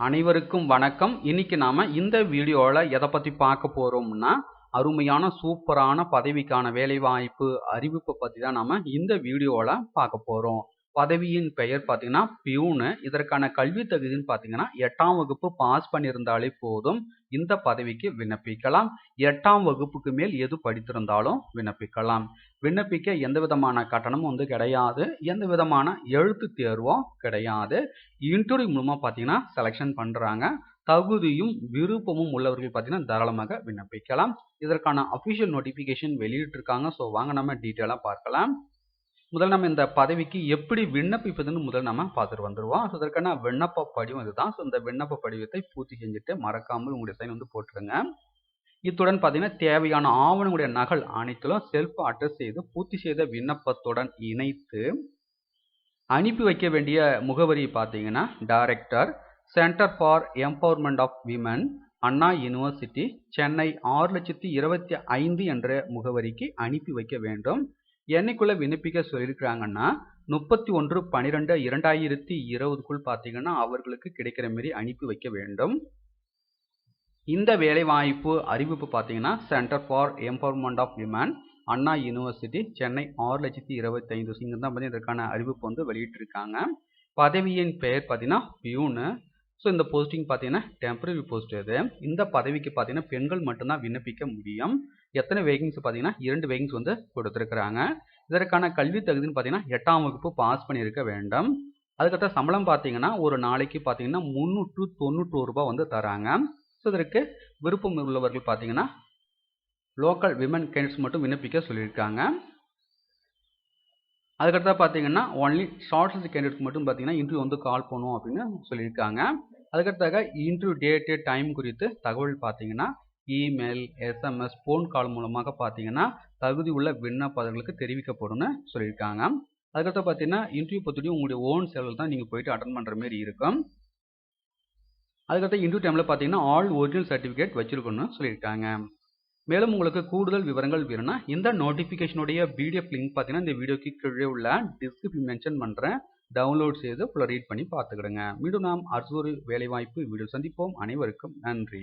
அனைவருக்கும் வணக்கம். இன்னைக்கு நாம இந்த வீடியோவில் எதை பற்றி பார்க்க போகிறோம்னா அருமையான சூப்பரான பதவிக்கான வேலைவாய்ப்பு அறிவிப்பை பற்றி தான் நாம் இந்த வீடியோவில் பார்க்க போகிறோம் பதவியின் பெயர் பார்த்தீங்கன்னா பியூனு. இதற்கான கல்வி தகுதின்னு பார்த்தீங்கன்னா எட்டாம் வகுப்பு பாஸ் பண்ணியிருந்தாலே போதும். இந்த பதவிக்கு விண்ணப்பிக்கலாம். எட்டாம் வகுப்புக்கு மேல் எது படித்திருந்தாலும் விண்ணப்பிக்கலாம். விண்ணப்பிக்க எந்த விதமான கட்டணமும் வந்து கிடையாது. எந்த விதமான எழுத்து தேர்வும் கிடையாது. இன்டர்வியூ மூலமாக பார்த்தீங்கன்னா செலெக்ஷன் பண்ணுறாங்க தகுதியும் விருப்பமும் உள்ளவர்கள் பார்த்தீங்கன்னா தாராளமாக விண்ணப்பிக்கலாம். இதற்கான அஃபிஷியல் நோட்டிஃபிகேஷன் வெளியிட்டிருக்காங்க. ஸோ வாங்க நம்ம டீட்டெயிலாக பார்க்கலாம். முதல்ல நம்ம இந்த பதவிக்கு எப்படி விண்ணப்பிப்பதுன்னு முதல் நம்ம பார்த்துட்டு வந்துடுவோம் ஸோ இதற்கான விண்ணப்ப படிவம் இதுதான். ஸோ இந்த விண்ணப்ப படிவத்தை பூர்த்தி செஞ்சுட்டு மறக்காமல் உங்களுடைய சைன் வந்து போட்டுருங்க. இத்துடன் பார்த்தீங்கன்னா தேவையான ஆவணங்களுடைய நகல் அனைத்திலும் செல்ஃப் அட்ரஸ் செய்து பூர்த்தி செய்த விண்ணப்பத்துடன் இணைத்து அனுப்பி வைக்க வேண்டிய முகவரி பார்த்தீங்கன்னா director centre for empowerment of women Anna university Chennai ஆறு லட்சத்தி இருபத்தி ஐந்து என்ற முகவரிக்கு அனுப்பி வைக்க வேண்டும். என்னைக்குள்ளே விண்ணப்பிக்க சொல்லியிருக்கிறாங்கன்னா முப்பத்தி ஒன்று பன்னிரெண்டு இரண்டாயிரத்தி இருபதுக்குள் பார்த்தீங்கன்னா அவர்களுக்கு கிடைக்கிற மாரி அனுப்பி வைக்க வேண்டும். இந்த வேலைவாய்ப்பு அறிவிப்பு பார்த்தீங்கன்னா centre for empowerment of women Anna university Chennai ஆறு லட்சத்தி இருபத்தி ஐந்து இங்கே தான் பார்த்தீங்கன்னா இதற்கான அறிவிப்பு வந்து வெளியிட்டிருக்காங்க. பதவியின் பெயர் பார்த்தீங்கன்னா பியூனு ஸோ இந்த போஸ்டிங் பார்த்தீங்கன்னா டெம்பரரி போஸ்ட் இது. இந்த பதவிக்கு பார்த்தீங்கன்னா பெண்கள் மட்டும்தான் விண்ணப்பிக்க முடியும். எத்தனை வேகிங்ஸ் பார்த்தீங்கன்னா இரண்டு வேகிங்ஸ் வந்து கொடுத்துருக்குறாங்க. இதற்கான கல்வி தகுதின்னு பார்த்தீங்கன்னா எட்டாம் வகுப்பு பாஸ் பண்ணியிருக்க வேண்டும். அதுக்கடுத்த சம்பளம் பார்த்தீங்கன்னா ஒரு நாளைக்கு பார்த்தீங்கன்னா முந்நூற்று தொண்ணூற்றோரு ரூபாய் வந்து தராங்க. ஸோ இதற்கு விருப்பம் உள்ளவர்கள் பார்த்தீங்கன்னா லோக்கல் விமன் கேண்டிட்ஸ் மட்டும் விண்ணப்பிக்க சொல்லியிருக்காங்க. அதுக்கடுத்தா பார்த்தீங்கன்னா ஒன்லி ஷார்ட் லிஸ்ட் கேண்டிடேட்ஸ் மட்டும் பார்த்தீங்கன்னா இன்டர்வியூ வந்து கால் பண்ணுவோம் அப்படின்னு சொல்லியிருக்காங்க. அதுக்கடுத்தாக இன்டர்வியூ டேட்டு டைம் குறித்து தகவல் பார்த்தீங்கன்னா இமெயில் எஸ்எம்எஸ் ஃபோன் கால் மூலமாக பார்த்தீங்கன்னா தகுதி உள்ள விண்ணப்பர்களுக்கு தெரிவிக்கப்படும்னு சொல்லியிருக்காங்க. அதுக்கடுத்து பார்த்தீங்கன்னா இன்டர்வியூ பொறுத்தவரைக்கும் உங்களுடைய ஓன் செலவில் தான் நீங்கள் போயிட்டு அட்டன் பண்ணுற மாதிரி இருக்கும். அதுக்கடுத்து இன்டர்வியூ டைமில் பார்த்தீங்கன்னா ஆல் ஒரிஜினல் சர்டிஃபிகேட் வச்சுருக்கணும்னு சொல்லியிருக்காங்க. மேலும் உங்களுக்கு கூடுதல் விவரங்கள் வேணும்னா இந்த நோட்டிஃபிகேஷனுடைய பிடிஎஃப் லிங்க் பார்த்தீங்கன்னா இந்த வீடியோக்கு கீழே உள்ள டிஸ்கிரிப்ஷன் மென்ஷன் பண்ணுறேன் டவுன்லோட் செய்து ஃபுல்லாக ரீட் பண்ணி பார்த்துக்கிடுங்க. மீண்டும் நாம் அரசு வேலைவாய்ப்பு வீடியோ சந்திப்போம். அனைவருக்கும் நன்றி.